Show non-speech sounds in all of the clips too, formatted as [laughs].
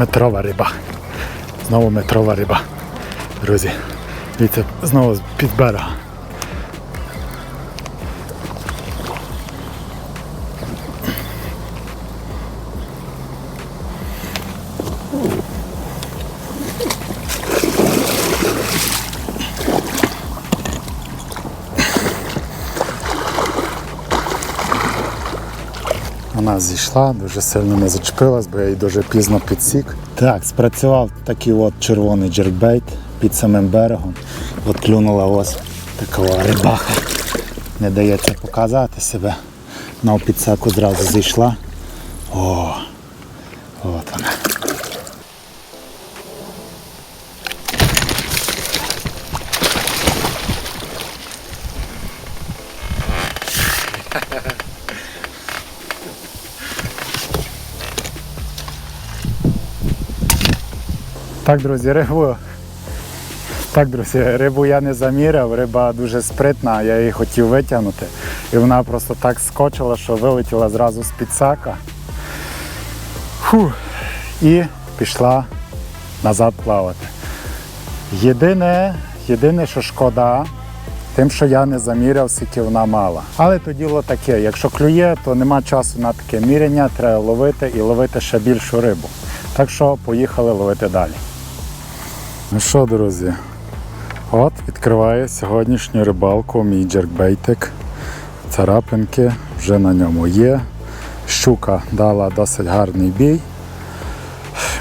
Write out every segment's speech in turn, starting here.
метрова риба. Знову метрова риба. Друзі. Дивіться, знову під берега. Зійшла, дуже сильно не зачепилась, бо я її дуже пізно підсік. Так, спрацював такий от червоний джербейт під самим берегом. От клюнула ось така рибаха. Не дається показати себе. На опідсаку зразу зійшла. О, Так, друзі, рибу. Так, друзі, рибу я не заміряв, риба дуже спритна, я її хотів витягнути. І вона просто так скочила, що вилетіла зразу з підсака. Фу. І пішла назад плавати. Єдине, єдине, що шкода, тим, що я не заміряв, скільки вона мала. Але то діло таке, якщо клює, то нема часу на таке міряння, треба ловити і ловити ще більшу рибу. Так що поїхали ловити далі. Ну що, друзі, от відкриває сьогоднішню рибалку мій джеркбейтик. Царапинки вже на ньому є. Щука дала досить гарний бій.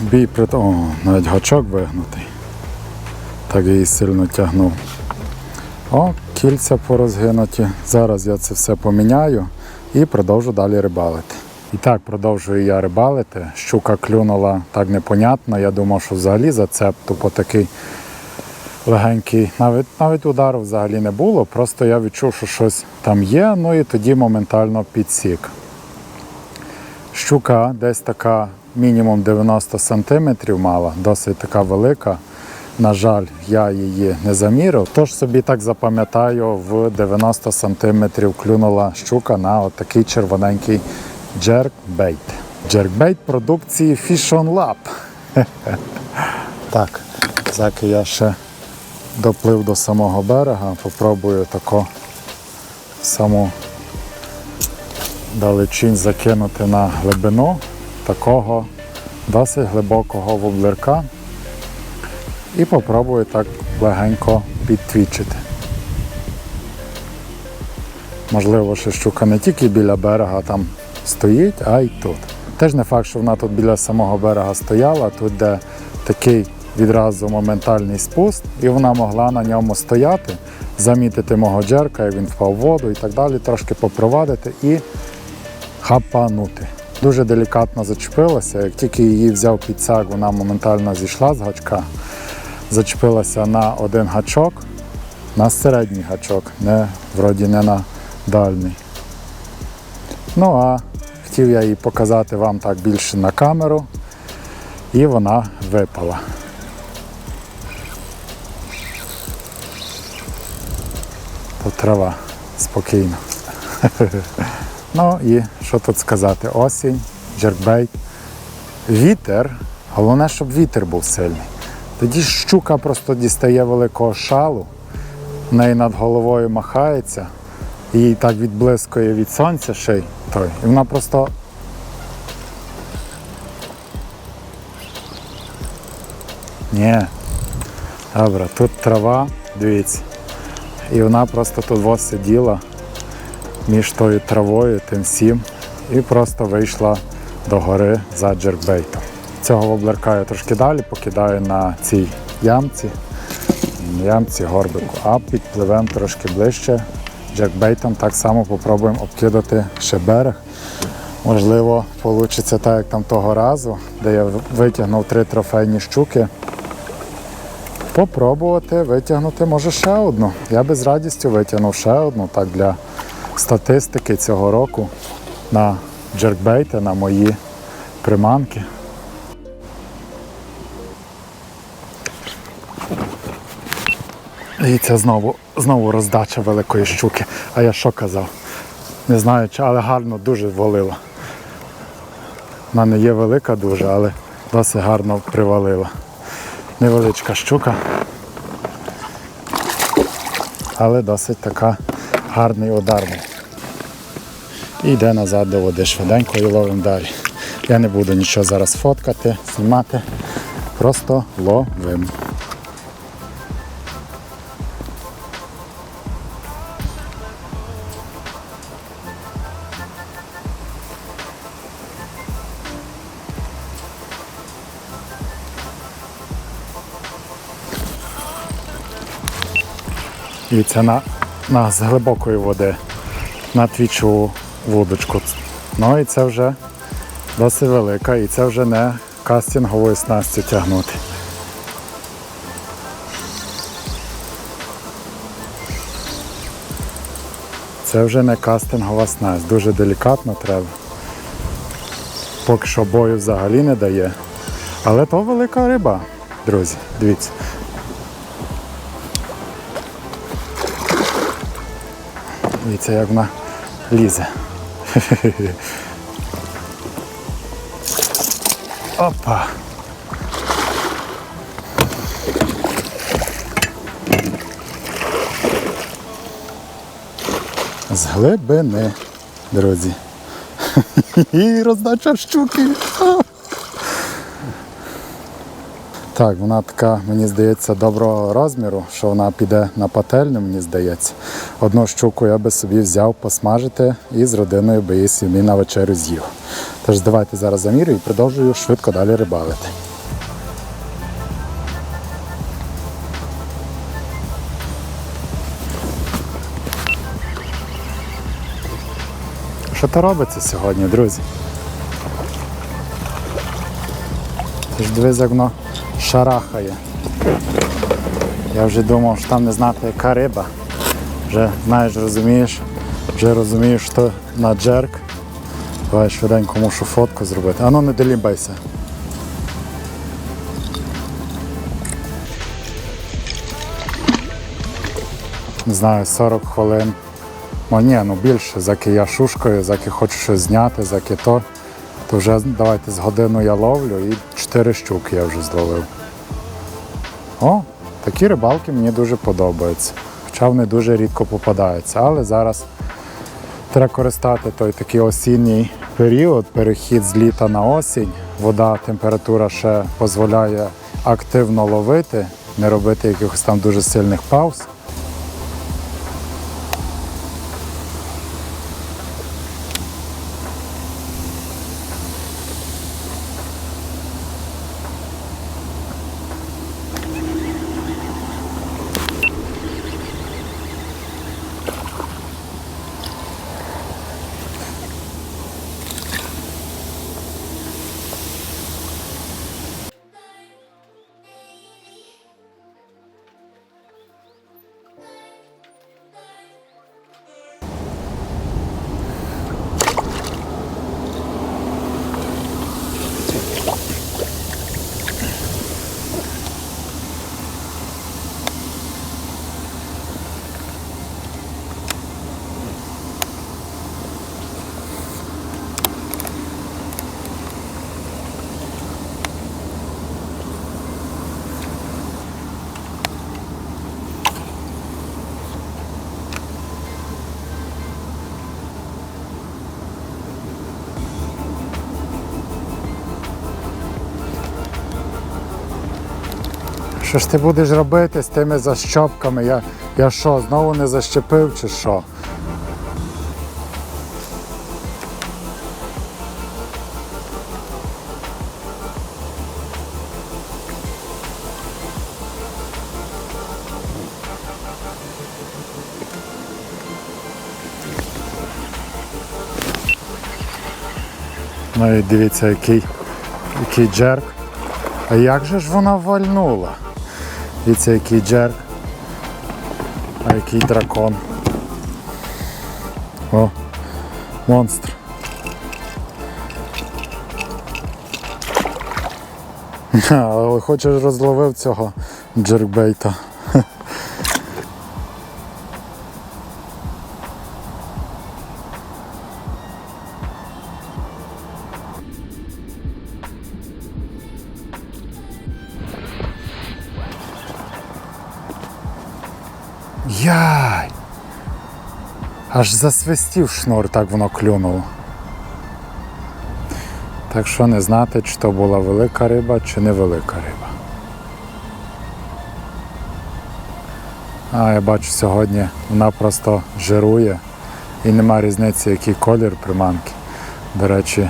Бій при О, навіть гачок вигнутий. Так її сильно тягнув. О, кільця порозгинуті. Зараз я це все поміняю і продовжу далі рибалити. І так продовжую я рибалити. Щука клюнула так непонятно. Я думав, що взагалі зацеп тупо такий легенький. Навіть навіть удару взагалі не було. Просто я відчув, що щось там є, ну і тоді моментально підсік. Щука десь така мінімум 90 см мала, досить така велика. На жаль, я її не замірив. Тож собі так запам'ятаю, в 90 см клюнула щука на отакий червоненький джеркбейт. Джеркбейт продукції Fish on Lab. Так, заки я ще доплив до самого берега, попробую тако саму далечінь закинути на глибину такого досить глибокого воблерка і попробую так легенько підтвічити. Можливо, що щука не тільки біля берега там стоїть, а й тут. Теж не факт, що вона тут біля самого берега стояла, тут де такий відразу моментальний спуск, і вона могла на ньому стояти, замітити мого джерка, як він впав в воду і так далі, трошки попровадити і хапанути. Дуже делікатно зачепилася. Як тільки її взяв підсак, вона моментально зійшла з гачка, зачепилася на один гачок, на середній гачок, не, вроді не на дальній. Ну а хотів я її показати вам так більше на камеру, і вона випала. Тут трава спокійно. [laughs] Ну і що тут сказати? Осінь, джеркбейт, вітер. Головне, щоб вітер був сильний. Тоді щука просто дістає великого шалу, в неї над головою махається, і так відблискує від сонця ще й той. І вона просто. Ні. Добре, тут трава, дивіться. І вона просто тут ось сиділа між тою травою, тим всім, і просто вийшла до гори за джеркбейтом. Цього воблерка я трошки далі покидаю на цій ямці, ямці горбику, а підпливемо трошки ближче. Джеркбейтом так само попробуємо обкидати ще берег. Можливо, вийде так, як там того разу, де я витягнув три трофейні щуки. Попробувати витягнути може ще одну. Я би з радістю витягнув ще одну так для статистики цього року на джеркбейти, на мої приманки. Це знову, знову роздача великої щуки. А я що казав? Не знаю, чи, але гарно дуже волила. Вона не є велика дуже, але досить гарно привалила. Невеличка щука, але досить така гарний удар. І йде назад до води швиденько і ловимо далі. Я не буду нічого зараз фоткати, знімати, просто ловимо. Це на, на з глибокої води на твічу вудочку. Ну і це вже досить велика, і це вже не кастинговою снастю тягнути. Це вже не кастингова снасть, дуже делікатно треба. Поки що бою взагалі не дає. Але то велика риба, друзі, дивіться. Дивіться, як вона лізе. Опа. З глибини, друзі. І роздача щуки. Так, вона така, мені здається, доброго розміру, що вона піде на пательню, мені здається. Одну щуку я би собі взяв посмажити і з родиною би її собі на вечерю з'їв. Тож давайте зараз замірю і продовжую швидко далі рибалити. Що то робиться сьогодні, друзі? Ти ж дивись, як воно шарахає. Я вже думав, що там не знати, яка риба. Вже знаєш, розумієш, вже розумієш, що на джерк. Давай швиденько мушу фотку зробити. Ану не долібайся. Не знаю, 40 хвилин. Ну ні, ну більше, заки я шушкою, заки хочу щось зняти, заки то, то вже давайте з годину я ловлю і 4 щуки я вже зловив. О, такі рибалки мені дуже подобаються. Хоча вони дуже рідко попадаються. Але зараз треба користати той такий осінній період, перехід з літа на осінь. Вода, температура ще дозволяє активно ловити, не робити якихось там дуже сильних пауз. Що ж ти будеш робити з тими защопками? Я, я що, знову не защепив чи що? Ну і дивіться, який, який джерк. А як же ж вона вальнула? Дивіться, який джерк. А який дракон. О, монстр. [laughs] Але хочеш розловив цього джеркбейта. Яй! Аж засвистів шнур, так воно клюнуло. Так що не знати, чи то була велика риба, чи невелика риба. А я бачу сьогодні вона просто жирує і нема різниці, який колір приманки. До речі,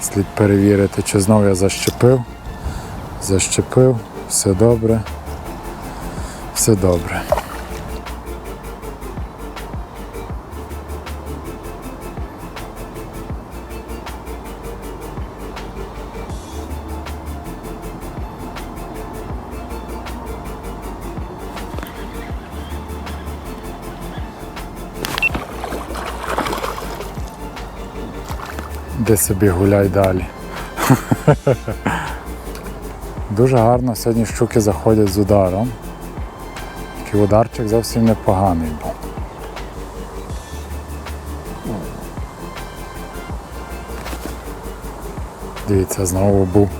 слід перевірити, чи знову я защепив. Защепив, все добре. Все добре. Де собі гуляй далі. Дуже гарно сьогодні щуки заходять з ударом. Такий ударчик зовсім непоганий був. Дивіться, знову був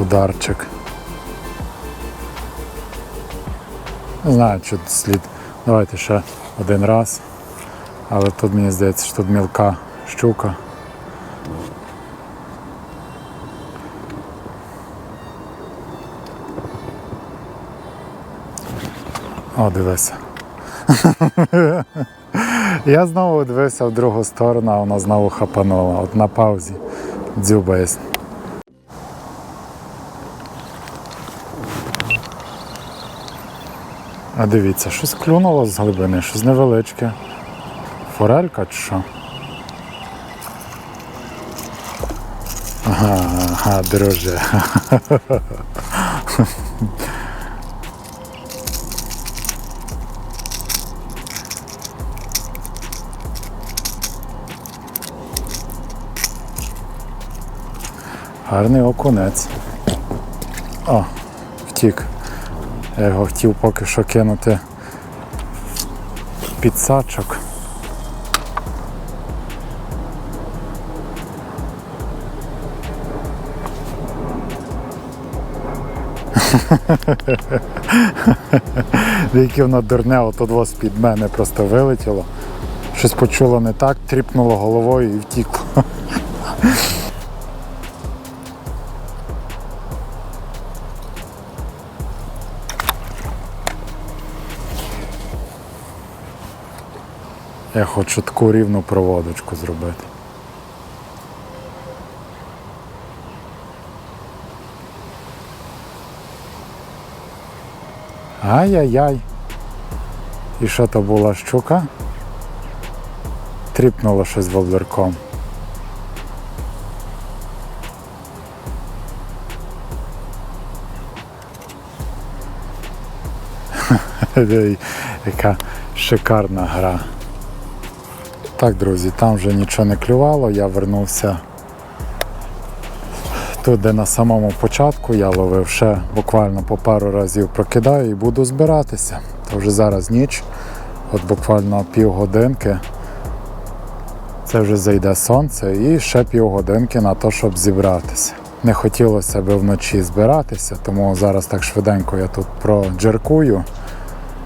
ударчик. Не знаю, чи слід. Давайте ще один раз. Але тут мені здається, що тут мілка щука. О, дивися. [laughs] Я знову дивився в другу сторону, а вона знову хапанула. От на паузі дзюбає. А дивіться, щось клюнуло з глибини, щось невеличке. Форелька чи що? Ага, ага, друже. [laughs] Гарний окунець. О, втік. Я його хотів поки що кинути в підсачок. [laughs] Яке воно дурне, отут ось під мене просто вилетіло. Щось почуло не так, тріпнуло головою і втікло. [laughs] Я хочу таку рівну проводочку зробити. Ай-яй-яй. І що то була щука? Тріпнуло щось воблерком. [laughs] Яка шикарна гра. Так, друзі, там вже нічого не клювало, я вернувся тут, де на самому початку я ловив ще буквально по пару разів прокидаю і буду збиратися. То вже зараз ніч, от буквально півгодинки. Це вже зайде сонце і ще півгодинки на те, щоб зібратися. Не хотілося б вночі збиратися, тому зараз так швиденько я тут проджеркую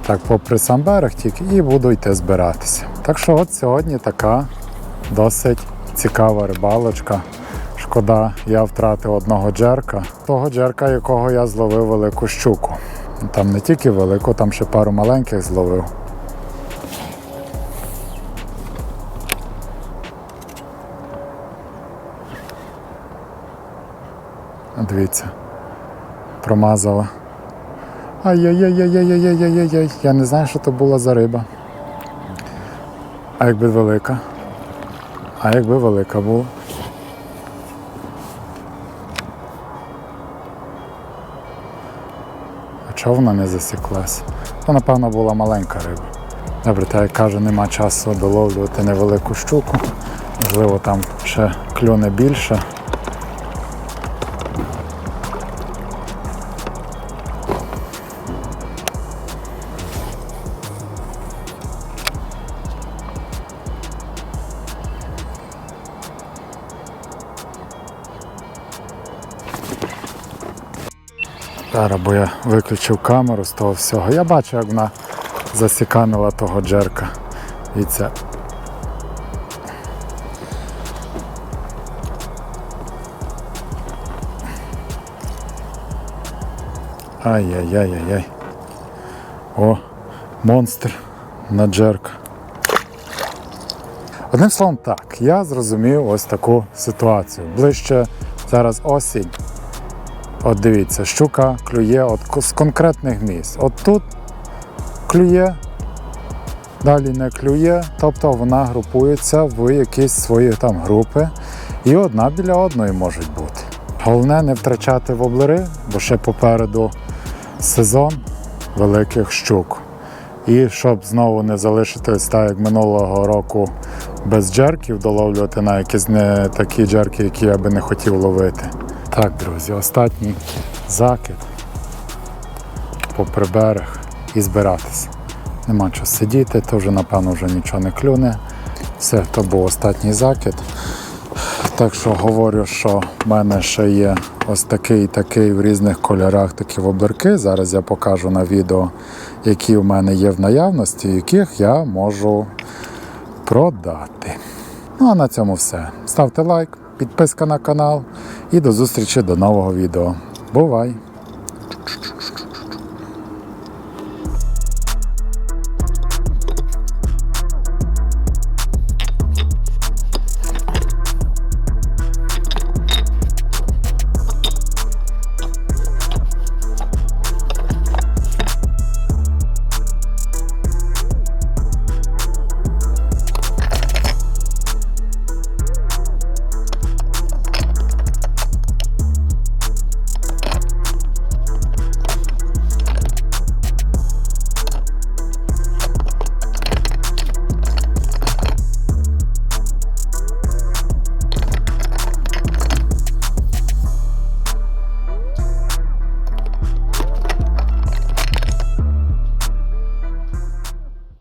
так попри сам берег тільки і буду йти збиратися. Так що от сьогодні така досить цікава рибалочка. Шкода, я втратив одного джерка, того джерка, якого я зловив велику щуку. Там не тільки велику, там ще пару маленьких зловив. Дивіться, промазала. Ай-яй-яй-яй-яй-яй-яй-яй. Я не знаю, що то була за риба. А якби велика? А якби велика була? А чого вона не засіклась? То, напевно, була маленька риба. Добре, та як кажу, нема часу доловлювати невелику щуку. Можливо, там ще клюне більше. Зараз, бо я виключив камеру з того всього. Я бачу, як вона засіканила того джерка. І це. Ай-яй-яй-яй-яй. О, монстр на джерка. Одним словом, так, я зрозумів ось таку ситуацію. Ближче зараз осінь. От дивіться, щука клює от з конкретних місць. От тут клює, далі не клює, тобто вона групується в якісь свої там групи, і одна біля одної можуть бути. Головне не втрачати воблери, бо ще попереду сезон великих щук. І щоб знову не залишитись так, як минулого року без джерків, доловлювати на якісь не такі джерки, які я би не хотів ловити. Так, друзі, останній закид попри берег і збиратися. Нема чого сидіти, то вже напевно вже нічого не клюне. Все, то був останній закид. Так що говорю, що в мене ще є ось такий такий в різних кольорах такі воблерки. Зараз я покажу на відео, які в мене є в наявності, яких я можу продати. Ну а на цьому все. Ставте лайк, підписка на канал і до зустрічі до нового відео. Бувай!